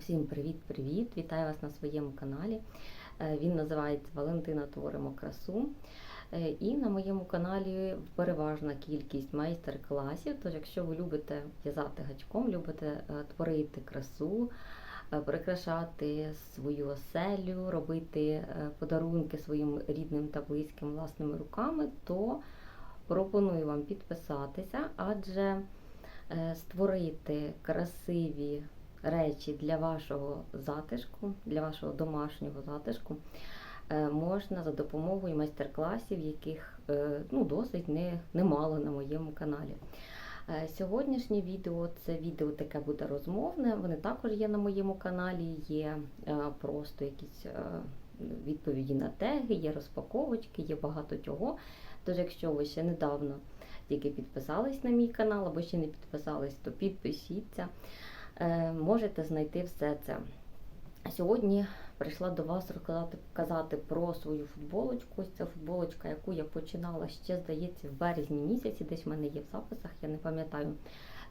Всім привіт-привіт! Вітаю вас на своєму каналі. Е, Він називається Валентина Творимо красу. Е, І на моєму каналі переважна кількість майстер-класів. Тож, якщо ви любите в'язати гачком, любите е, творити красу, прикрашати свою оселю, робити подарунки своїм рідним та близьким власними руками, то пропоную вам підписатися, адже створити красиві речі для вашого затишку, для вашого домашнього затишку е, можна за допомогою майстер-класів, яких е, ну, досить не, немало на моєму каналі. Е, Сьогоднішнє відео це відео таке буде розмовне. Вони також є на моєму каналі, є просто якісь відповіді на теги, є розпаковочки, є багато чого. Тож, якщо ви ще недавно тільки підписались на мій канал або ще не підписались, то підпишіться. Е, можете знайти все це. Сьогодні прийшла до вас розказати казати про свою футболочку. Ось ця футболочка, яку я починала ще, здається, в березні місяці, десь в мене є в записах, я не пам'ятаю.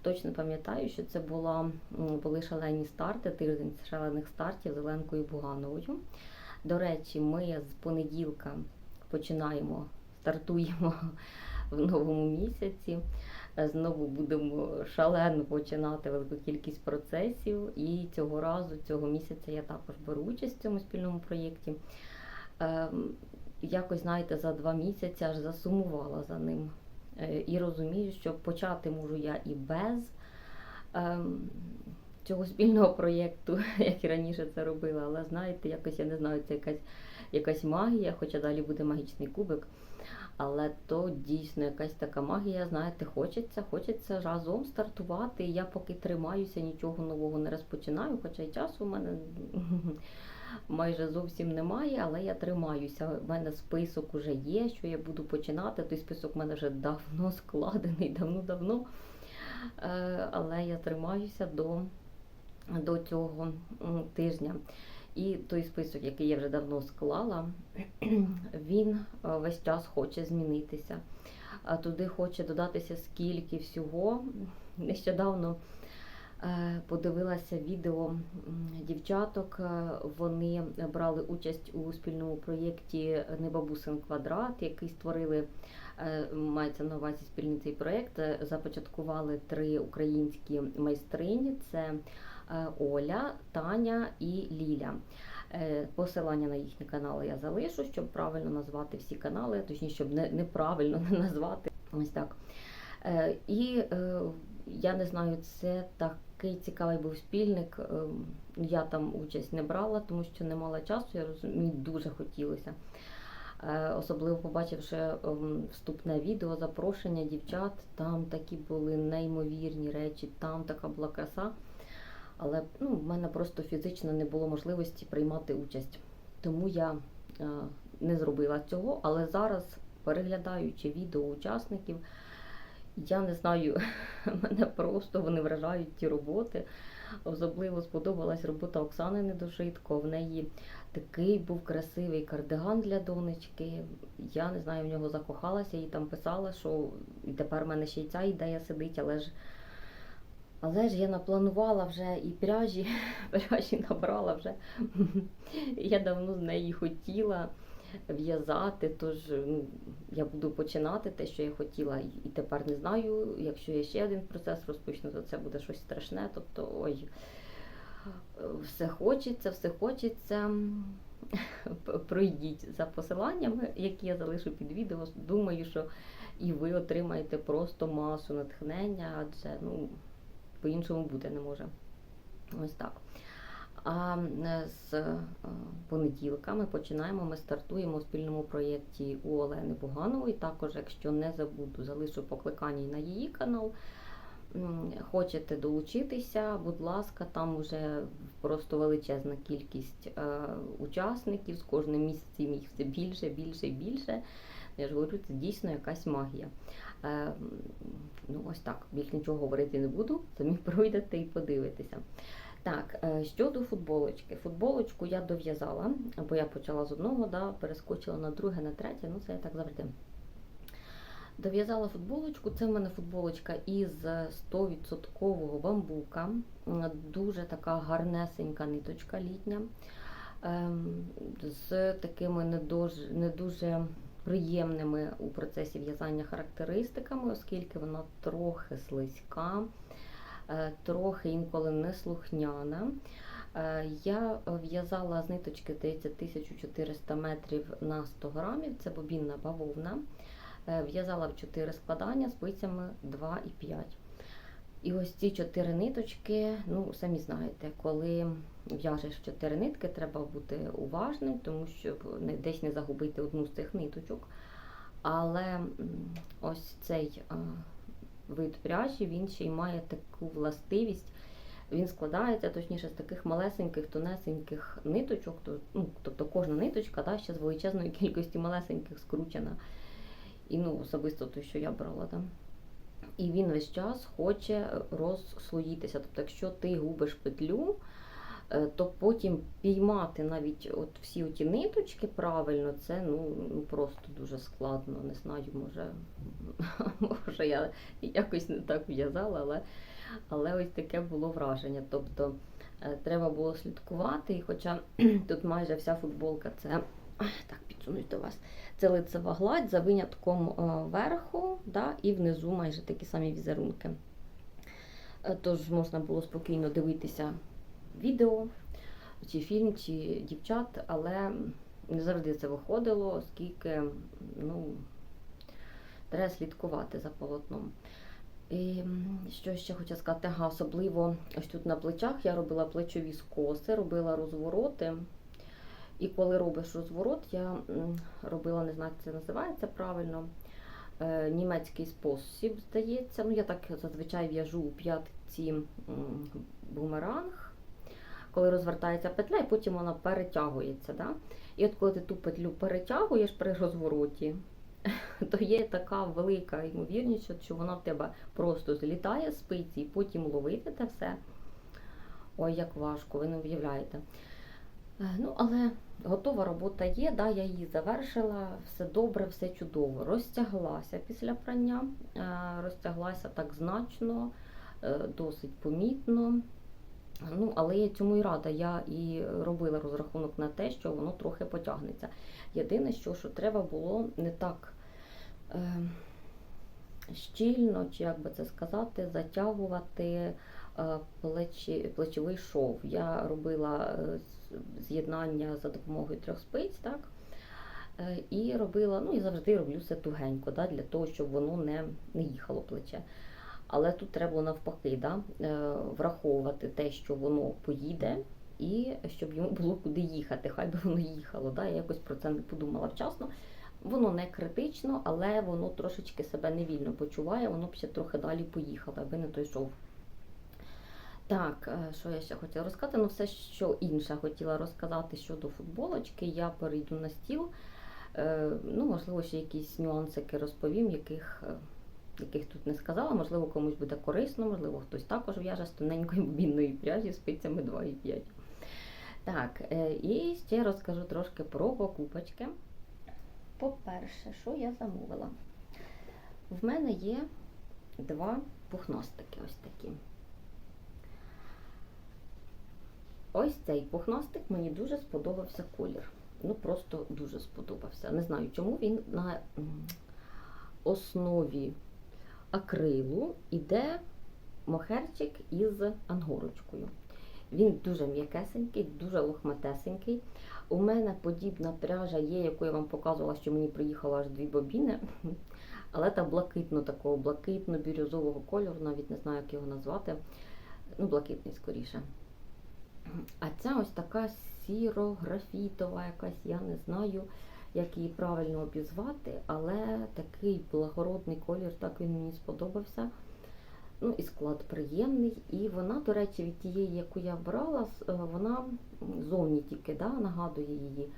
Точно пам'ятаю, що це була, були шалені старти, тиждень шалених стартів з Оленкою Бугановою. До речі, ми з понеділка починаємо, стартуємо в новому місяці. Знову будемо шалено починати велику кількість процесів. І цього разу, цього місяця, я також беру участь в цьому спільному проєкті. Ем, Якось, знаєте, за два місяці аж засумувала за ним. Е, І розумію, що почати можу я і без ем, цього спільного проєкту, як і раніше це робила. Але знаєте, якось я не знаю, це якась, якась магія, хоча далі буде магічний кубик. Але то дійсно якась така магія, знаєте, хочеться, хочеться разом стартувати. Я поки тримаюся, нічого нового не розпочинаю, хоча й часу в мене майже зовсім немає, але я тримаюся. У мене список уже є, що я буду починати. Той список в мене вже давно складений, давно-давно. Е, Але я тримаюся до, до цього тижня. І той список, який я вже давно склала, він е, весь час хоче змінитися. Туди хоче додатися скільки всього. Нещодавно е, подивилася відео дівчаток. е, Вони брали участь у спільному проєкті Небабусин квадрат, який створили, мається на увазі спільний цей проєкт. Започаткували три українські майстрині. Це Оля, Таня і Ліля. Е, Посилання на їхні канали я залишу, щоб правильно назвати всі канали, точніше, щоб не, неправильно не назвати. Ось так. Е, І е, я не знаю, це такий цікавий був спільник. Е, Я там участь не брала, тому що не мала часу, я розумію, мені дуже хотілося. Е, Особливо побачивши ем, вступне відео, запрошення дівчат, там такі були неймовірні речі, там така була краса. Але ну, в мене просто фізично не було можливості приймати участь. Тому я е, не зробила цього. Але зараз, переглядаючи відео учасників, я не знаю, мене просто вони вражають ті роботи. Особливо сподобалась робота Оксани Недошитко. В неї такий був красивий кардиган для донечки. Я не знаю, в нього закохалася і там писала, що і тепер в мене ще й ця ідея сидить, але ж. Але ж я напланувала вже і пряжі, пряжі набрала вже. Я давно з неї хотіла в'язати, тож ну, я буду починати те, що я хотіла, і тепер не знаю. Якщо я ще один процес розпочну, то це буде щось страшне. Тобто, ой, все хочеться, все хочеться. Пройдіть за посиланнями, які я залишу під відео. Думаю, що і ви отримаєте просто масу натхнення, адже ну, по-іншому бути не може. Ось так. А е, з е, понеділка ми починаємо, ми стартуємо у спільному проєкті у Олени Буганової. Також, якщо не забуду, залишу покликання на її канал. Хочете долучитися, будь ласка, там вже просто величезна кількість е, учасників, з кожним місяцем їх все більше, більше і більше. Я ж говорю, це дійсно якась магія. Е, ну, ось так, більш нічого говорити не буду, самі пройдете і подивитеся. Так, е, щодо футболочки. Футболочку я дов'язала, бо я почала з одного, да, перескочила на друге, на третє, ну це я так завжди. Дов'язала футболочку. Це в мене футболочка із 100% бамбука. Дуже така гарнесенька ниточка літня. Ем, З такими не дуже, не дуже приємними у процесі в'язання характеристиками, оскільки вона трохи слизька, е, трохи інколи неслухняна. Е, Я в'язала з ниточки, здається, 1400 метрів на 100 грамів. Це бобінна бавовна. Е, В'язала в 4 складання спицями 2,5. І ось ці 4 ниточки, ну, самі знаєте, коли в'яжеш 4 нитки, треба бути уважним, тому що десь не загубити одну з цих ниточок. Але ось цей вид пряжі, він ще й має таку властивість. Він складається точніше з таких малесеньких, тонесеньких ниточок. то- Ну, тобто кожна ниточка да, ще з величезної кількості малесеньких скручена. І ну, особисто те, що я брала там. І він весь час хоче розслоїтися. Тобто, якщо ти губиш петлю, е, то потім піймати навіть от всі оті ниточки правильно, це ну, просто дуже складно. Не знаю, може, може я якось не так в'язала, але, але ось таке було враження. Тобто е, треба було слідкувати, і хоча тут майже вся футболка це так, підсунусь до вас. Це лицева гладь за винятком е, верху да, і внизу майже такі самі візерунки. Е, Тож можна було спокійно дивитися відео, чи фільм, чи дівчат, але не завжди це виходило, оскільки ну, треба слідкувати за полотном. І що ще хочу сказати, ага, особливо ось тут на плечах я робила плечові скоси, робила розвороти. І коли робиш розворот, я робила, не знаю, як це називається правильно, е, німецький спосіб, здається. Ну, я так зазвичай в'яжу у п'ятці бумеранг, коли розвертається петля, і потім вона перетягується. Да? І от коли ти ту петлю перетягуєш при розвороті, то є така велика ймовірність, що вона в тебе просто злітає з спиці і потім ловити те все. Ой, як важко, ви не уявляєте. Е, Ну, але готова робота є, да, я її завершила, все добре, все чудово. Розтяглася після прання, е, розтяглася так значно, е, досить помітно. Ну, але я цьому і рада. Я і робила розрахунок на те, що воно трохи потягнеться. Єдине, що, що треба було не так е, щільно, чи як би це сказати, затягувати е, плечі, плечовий шов. Я робила з'єднання за допомогою трьох спиць, так? Е, І робила, ну і завжди роблю все тугенько, да, для того, щоб воно не, не їхало плече. Але тут треба навпаки, да, е, враховувати те, що воно поїде, і щоб йому було куди їхати, хай би воно їхало. Да? Я якось про це не подумала вчасно. Воно не критично, але воно трошечки себе невільно почуває, воно б ще трохи далі поїхало, аби не той шов. Так, е, що я ще хотіла розказати? Ну, все, що інше хотіла розказати щодо футболочки, я перейду на стіл. Е, Ну, можливо, ще якісь нюансики розповім, яких, е, яких тут не сказала. Можливо, комусь буде корисно, можливо, хтось також в'яже з тоненької бобінної пряжі спицями 2,5. Так, і ще розкажу трошки про покупочки. По-перше, що я замовила? В мене є два пухностики ось такі. Ось цей пухнастик мені дуже сподобався колір. Ну, просто дуже сподобався. Не знаю, чому він на основі акрилу іде мохерчик із ангорочкою. Він дуже м'якесенький, дуже лохматесенький. У мене подібна пряжа є, яку я вам показувала, що мені приїхало аж дві бобіни. Але та блакитно такого, блакитно-бірюзового кольору, навіть не знаю, як його назвати. Ну, блакитний скоріше. А ця ось така сіро-графітова якась, я не знаю, як її правильно обізвати, але такий благородний колір, так він мені сподобався. Ну і склад приємний. І вона, до речі, від тієї, яку я брала, е, вона зовні тільки да, нагадує її,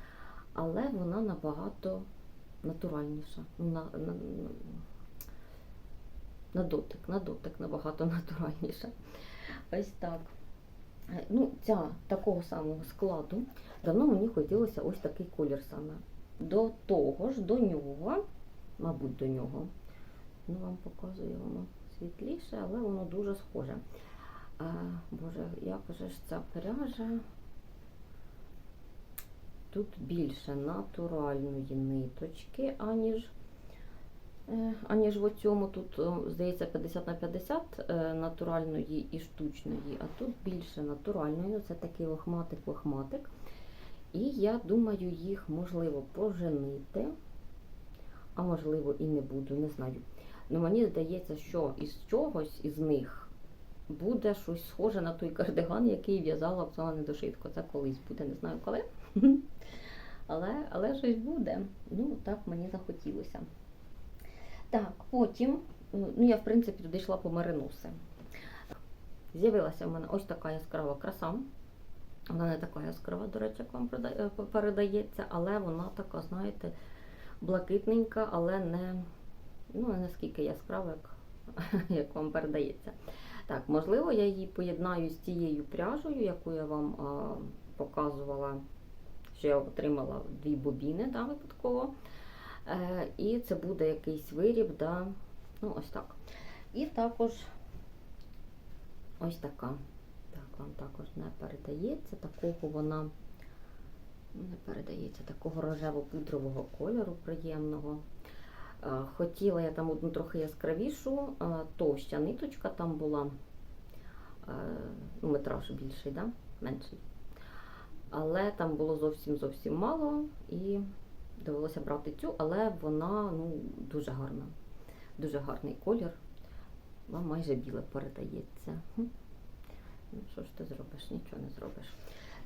але вона набагато натуральніша. Ну, На, на, на, дотик, на дотик набагато натуральніша. Ось так. Ну, ця такого самого складу. Давно мені хотілося ось такий колір саме. До того ж, до нього, мабуть, до нього, Ну, вам показує воно світліше, але воно дуже схоже. А, Боже, як же ж ця пряжа? Тут більше натуральної ниточки, аніж, аніж в цьому. Тут, е, здається, 50 на 50 е, натуральної і штучної, а тут більше натуральної. Це такий лохматик-лохматик. І я думаю, їх можливо поженити, а можливо і не буду, не знаю. Ну мені здається, що із чогось із них буде щось схоже на той кардиган, який в'язала Оксана Недошитко. Це колись буде, не знаю коли. Але, але щось буде. Ну, так мені захотілося. Так, потім, ну я в принципі туди йшла по мериноси. З'явилася в мене ось така яскрава краса. Вона не така яскрава, до речі, як вам е, передається, але вона така, знаєте, блакитненька, але не, ну, наскільки яскрава, як, як вам передається. Так, можливо, я її поєднаю з тією пряжею, яку я вам а, показувала, що я отримала дві бобіни да, випадково. Е, і це буде якийсь виріб, да, ну ось так. І також ось така. Так, вам також не передається. Такого вона не передається такого рожево-пудрового кольору приємного. Е, Хотіла я там одну трохи яскравішу, е, товща ниточка там була, ну, метраж більший, да? менший. Але там було зовсім зовсім мало і довелося брати цю, але вона ну, дуже гарна. Дуже гарний колір. Вам майже біле передається. Ну, що ж ти зробиш? Нічого не зробиш.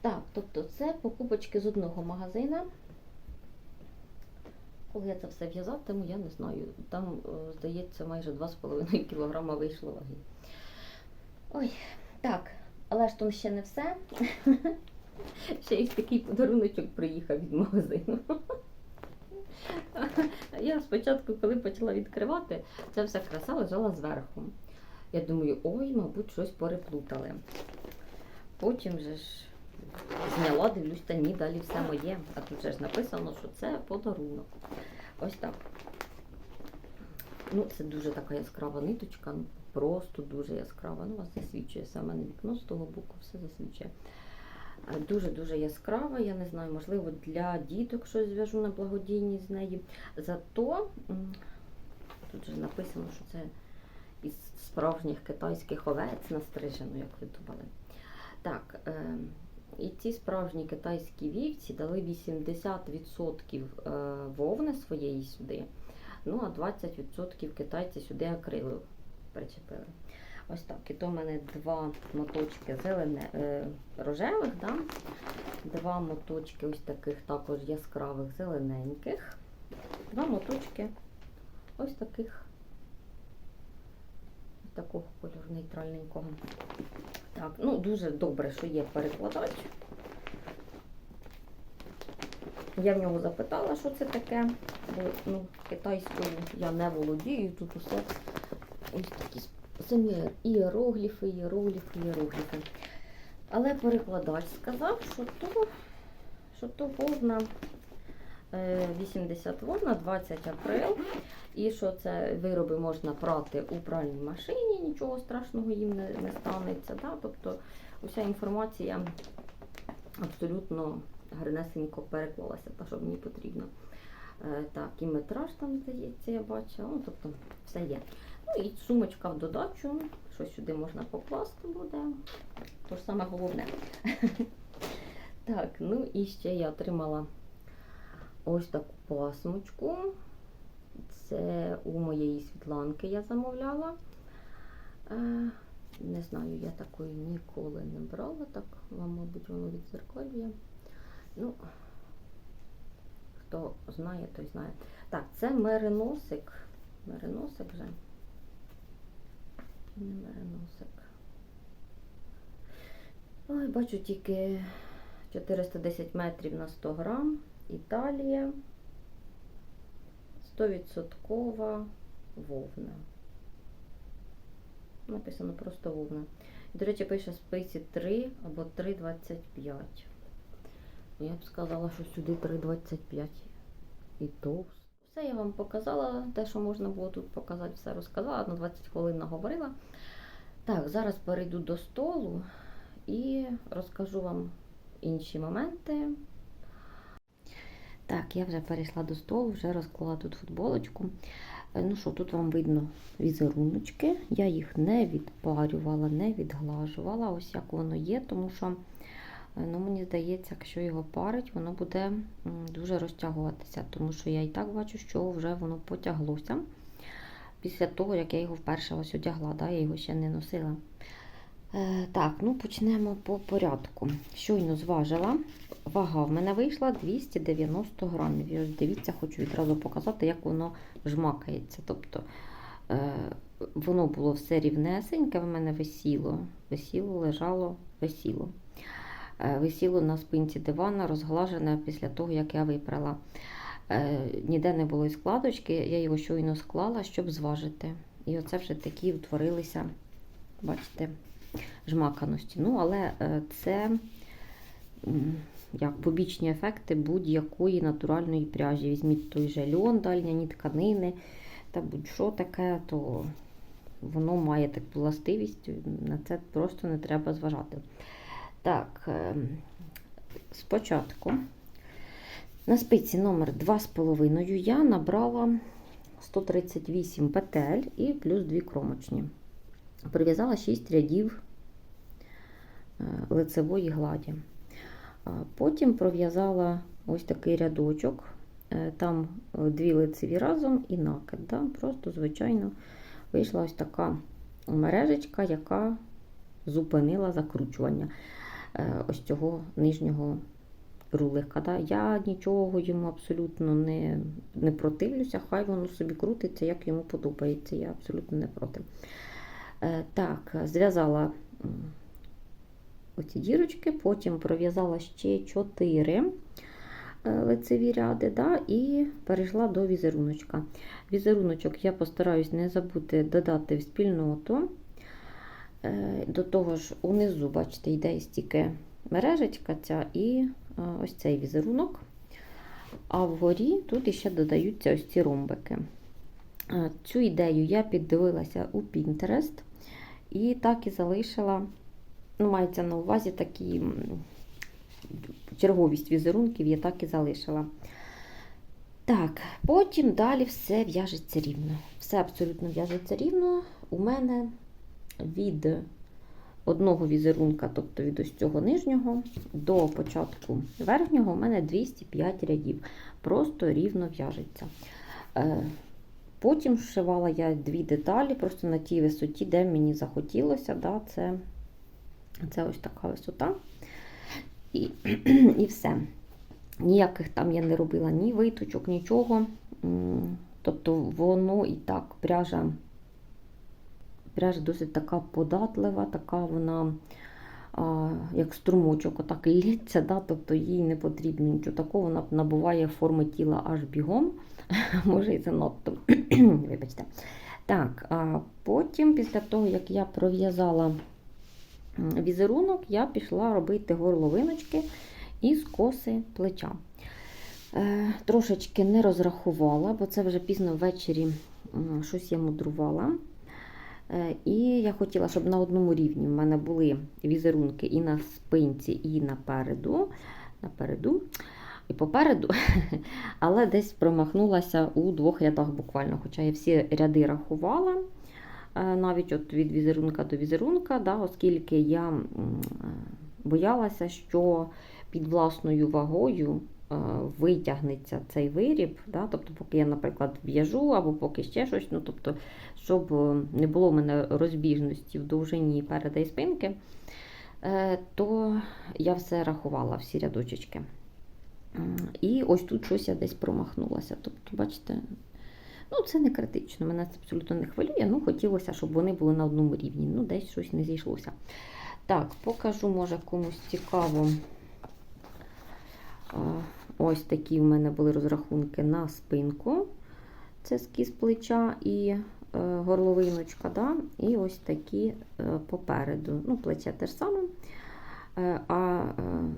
Так, тобто це покупочки з одного магазина. Коли я це все в'язатиму, я не знаю. Там, е, здається, майже 2,5 кг вийшло ваги. Ой, так, але ж там ще не все. Ще й такий подаруночок приїхав від магазину. Я спочатку, коли почала відкривати, ця вся краса лежала зверху. Я думаю, ой, мабуть, щось переплутали. Потім же ж зняла, дивлюсь, та ні, далі все моє. А тут же ж написано, що це подарунок. Ось так. Ну, це дуже така яскрава ниточка, ну, просто дуже яскрава. Ну, вас засвічує саме вікно з того боку, все засвічує. Дуже-дуже яскрава, я не знаю, можливо, для діток щось зв'яжу на благодійність з неї. Зато тут же написано, що це із справжніх китайських овець настрижено, як ви думали. Так, е, і ці справжні китайські вівці дали 80% е, вовни своєї сюди, ну а 20% китайці сюди акрилу причепили. Ось так. І то в мене два моточки зелене, е, рожевих, да? два моточки ось таких також яскравих зелененьких, два моточки ось таких такого кольору нейтральненького. Так, ну дуже добре, що є перекладач. Я в нього запитала, що це таке, бо ну, китайською я не володію, тут усе ось такі самі іерогліфи, іерогліфи, іерогліфи. Але перекладач сказав, що то, що то вовна е, 80 вовна, 20 април. І що це вироби можна прати у пральній машині, нічого страшного їм не, не станеться. Да? Тобто уся інформація абсолютно гарнесенько переклалася, та що мені потрібно. Е, так, і метраж там, здається, я бачила. Ну, тобто все є. Ну і сумочка в додачу, що сюди можна покласти буде. То ж саме головне. Так, ну і ще я отримала ось таку пасмочку. Це у моєї світланки я замовляла. Е, не знаю, я такої ніколи не брала, так вам, мабуть, воно відзеркалює. Ну, хто знає, той знає. Так, це мериносик. Мериносик вже. Не мериносик. Ой, бачу тільки 410 метрів на 100 грам. Італія. 100% вовна. Написано просто вовна. До речі, пише спиці 3 або 3,25. Я б сказала, що сюди 3,25. І то Все я вам показала, те, що можна було тут показати, все розказала, на 20 хвилин наговорила. Так, зараз перейду до столу і розкажу вам інші моменти. Так, я вже перейшла до столу, вже розклала тут футболочку. Е, Ну що, тут вам видно візеруночки. Я їх не відпарювала, не відглажувала. Ось як воно є, тому що ну, мені здається, якщо його парить, воно буде дуже розтягуватися, тому що я і так бачу, що вже воно потяглося. Після того, як я його вперше ось одягла, да, я його ще не носила. Е, так, ну почнемо по порядку. Щойно зважила. Вага в мене вийшла 290 грамів. І ось дивіться, хочу відразу показати, як воно жмакається. Тобто е, воно було все рівнесеньке, в мене висіло, висіло, лежало, висіло. Е, висіло на спинці дивана, розглажене після того, як я випрала. Е, ніде не було і складочки, я його щойно склала, щоб зважити. І оце вже такі утворилися, бачите, жмаканості. Ну, але е, це як побічні ефекти будь-якої натуральної пряжі. Візьміть той же льон, дальняні тканини та будь-що таке, то воно має таку властивість, на це просто не треба зважати. Так, е, спочатку на спиці номер 2,5 я набрала 138 петель і плюс 2 кромочні. Прив'язала 6 рядів е, лицевої гладі. Потім пров'язала ось такий рядочок, е, там е, дві лицеві разом і накид. Да? Просто, звичайно, вийшла ось така мережечка, яка зупинила закручування ось цього нижнього рулика. Да? Я нічого йому абсолютно не, не противлюся, хай воно собі крутиться, як йому подобається. Я абсолютно не проти. Е, Так, зв'язала оці дірочки, потім пров'язала ще 4 лицеві ряди, да, і перейшла до візеруночка. Візеруночок я постараюсь не забути додати в спільноту. Е, До того ж, унизу, бачите, йде стільки мережечка ця і е, ось цей візерунок. А вгорі тут іще додаються ось ці ромбики. Е, Цю ідею я піддивилася у Pinterest і так і залишила, ну, мається на увазі такі черговість візерунків я так і залишила. Так, потім далі все в'яжеться рівно. Все абсолютно в'яжеться рівно. У мене від одного візерунка, тобто від ось цього нижнього до початку верхнього, у мене 205 рядів. Просто рівно в'яжеться. Е, Потім вшивала я дві деталі, просто на тій висоті, де мені захотілося. Да, Це, це ось така висота. І, і все. Ніяких там я не робила ні виточок, нічого. Тобто воно і так пряжа, пряжа досить така податлива, така вона, а, як струмочок, отак лється, да? тобто їй не потрібно нічого такого, вона набуває форми тіла аж бігом. Може і занадто. Вибачте. Так, а потім, після того, як я пров'язала візерунок, я пішла робити горловиночки і скоси плеча. Е, Трошечки не розрахувала, бо це вже пізно ввечері щось я мудрувала. Е, І я хотіла, щоб на одному рівні в мене були візерунки і на спинці, і напереду. напереду і попереду, але десь промахнулася у двох рядах буквально. Хоча я всі ряди рахувала, е, навіть от від візерунка до візерунка, да, оскільки я е, боялася, що під власною вагою витягнеться цей виріб. Да, тобто, поки я, наприклад, в'яжу або поки ще щось, ну, тобто, щоб е, не було в мене розбіжності в довжині переда і спинки, е, то я все рахувала, всі рядочечки. І ось тут щось я десь промахнулася. Тобто, бачите, ну це не критично, мене це абсолютно не хвилює. Ну, хотілося, щоб вони були на одному рівні. Ну, десь щось не зійшлося. Так, покажу, може, комусь цікаво. Ось такі в мене були розрахунки на спинку. Це скіз плеча і е, горловиночка. Да? І ось такі е, попереду. Ну, плече те ж саме. Е, А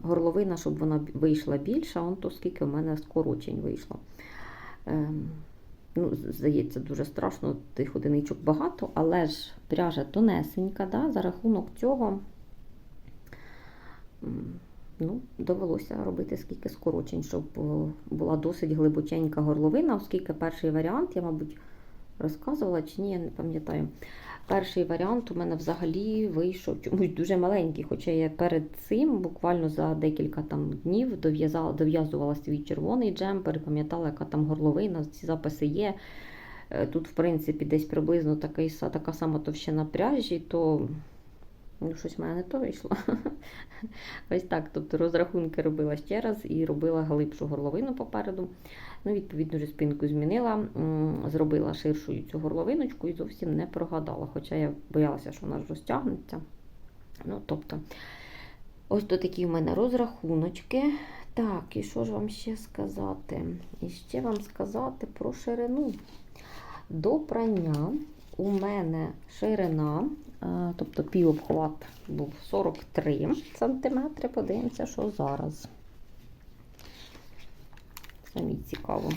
горловина, щоб вона вийшла більша, он то скільки в мене скорочень вийшло. Ем, ну, здається, дуже страшно, тих одиничок багато, але ж пряжа тонесенька, да, за рахунок цього ну, довелося робити скільки скорочень, щоб е, була досить глибоченька горловина, оскільки перший варіант, я, мабуть, розказувала чи ні, я не пам'ятаю. Перший варіант у мене взагалі вийшов чомусь дуже маленький, хоча я перед цим буквально за декілька там днів дов'язувала свій червоний джемпер, пам'ятала, яка там горловина, ці записи є. Е, Тут, в принципі, десь приблизно такий, така сама товщина пряжі, то ну, щось в мене не то вийшло. Ось так. Тобто розрахунки робила ще раз і робила глибшу горловину попереду. Ну, відповідно, вже спинку змінила, зробила ширшою цю горловиночку і зовсім не прогадала. Хоча я боялася, що вона ж розтягнеться. Ну, тобто, ось то такі в мене розрахуночки. Так, і що ж вам ще сказати? І ще вам сказати про ширину. До прання у мене ширина, е, тобто півобхват був 43 см. Подивимося, що зараз. Самі цікаво.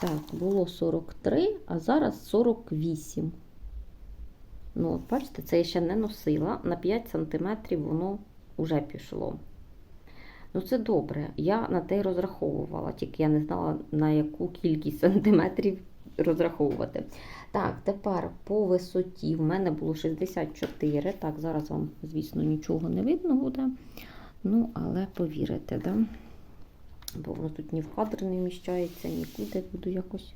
Так, було 43, а зараз 48. Ну, от бачите, це я ще не носила. На 5 см воно вже пішло. Ну, це добре. Я на те й розраховувала, тільки я не знала, на яку кількість сантиметрів розраховувати. Так, тепер по висоті в мене було 64. Так, зараз вам, звісно, нічого не видно буде. Ну, але повірите, да? Бо воно тут ні в кадр не вміщається, нікуди буду якось,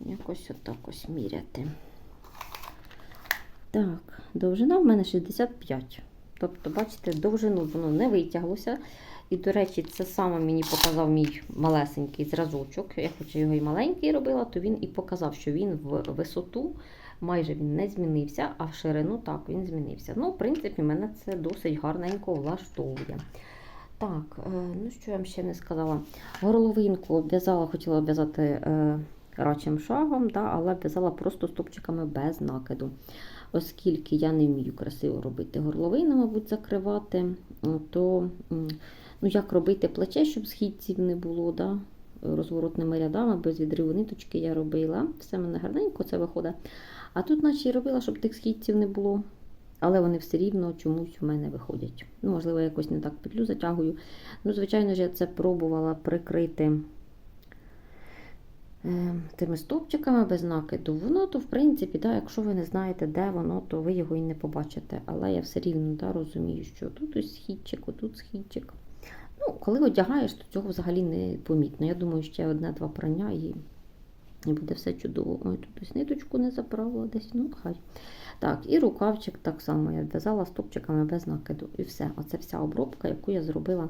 якось отак ось міряти. Так, довжина в мене 65. Тобто, бачите, довжину воно не витяглося. І, до речі, це саме мені показав мій малесенький зразочок. Я хоч його і маленький робила, то він і показав, що він в висоту майже він не змінився, а в ширину так він змінився. Ну, в принципі, мене це досить гарненько влаштовує. Так, е, ну що я вам ще не сказала. Горловинку обв'язала, хотіла обв'язати е, рачим шагом, да, але обв'язала просто стопчиками без накиду. Оскільки я не вмію красиво робити горловину, мабуть, закривати, то ну, як робити плече, щоб східців не було, да, розворотними рядами, без відриву ниточки я робила. Все мене гарненько це виходить. А тут, наче і робила, щоб тих східців не було. Але вони все рівно чомусь у мене виходять. Ну, можливо, якось не так петлю затягую. Ну, звичайно ж, я це пробувала прикрити е, тими стовпчиками без накиду. Воно то, в принципі, да, якщо ви не знаєте, де воно, то ви його і не побачите. Але я все рівно да, розумію, що тут ось східчик, отут східчик. Ну, коли одягаєш, то цього взагалі не помітно. Я думаю, ще одне-два прання і, буде все чудово. Ой, тут ось ниточку не заправила десь, ну хай. Так, і рукавчик так само я в'язала стопчиками без накиду. І все. Оце вся обробка, яку я зробила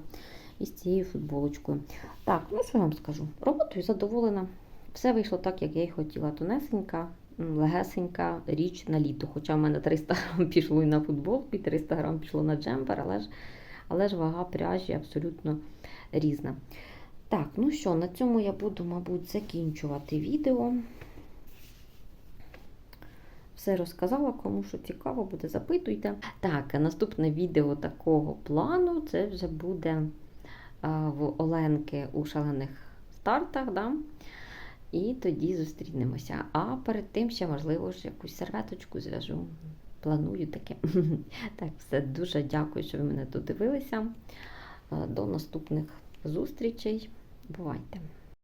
із цією футболочкою. Так, ну що я вам скажу? Роботою задоволена. Все вийшло так, як я і хотіла. Тонесенька, легесенька річ на літо. Хоча в мене 300 грам пішло і на футболку, і 300 грам пішло на джемпер, але ж, але ж вага пряжі абсолютно різна. Так, ну що, на цьому я буду, мабуть, закінчувати відео. Все розказала, кому що цікаво буде, запитуйте. Так, наступне відео такого плану це вже буде в Оленки у шалених стартах. Да? І тоді зустрінемося. А перед тим ще, можливо, ж якусь серветочку зв'яжу. Планую таке. Так, все, дуже дякую, що ви мене додивилися. Е, До наступних зустрічей. Бувайте!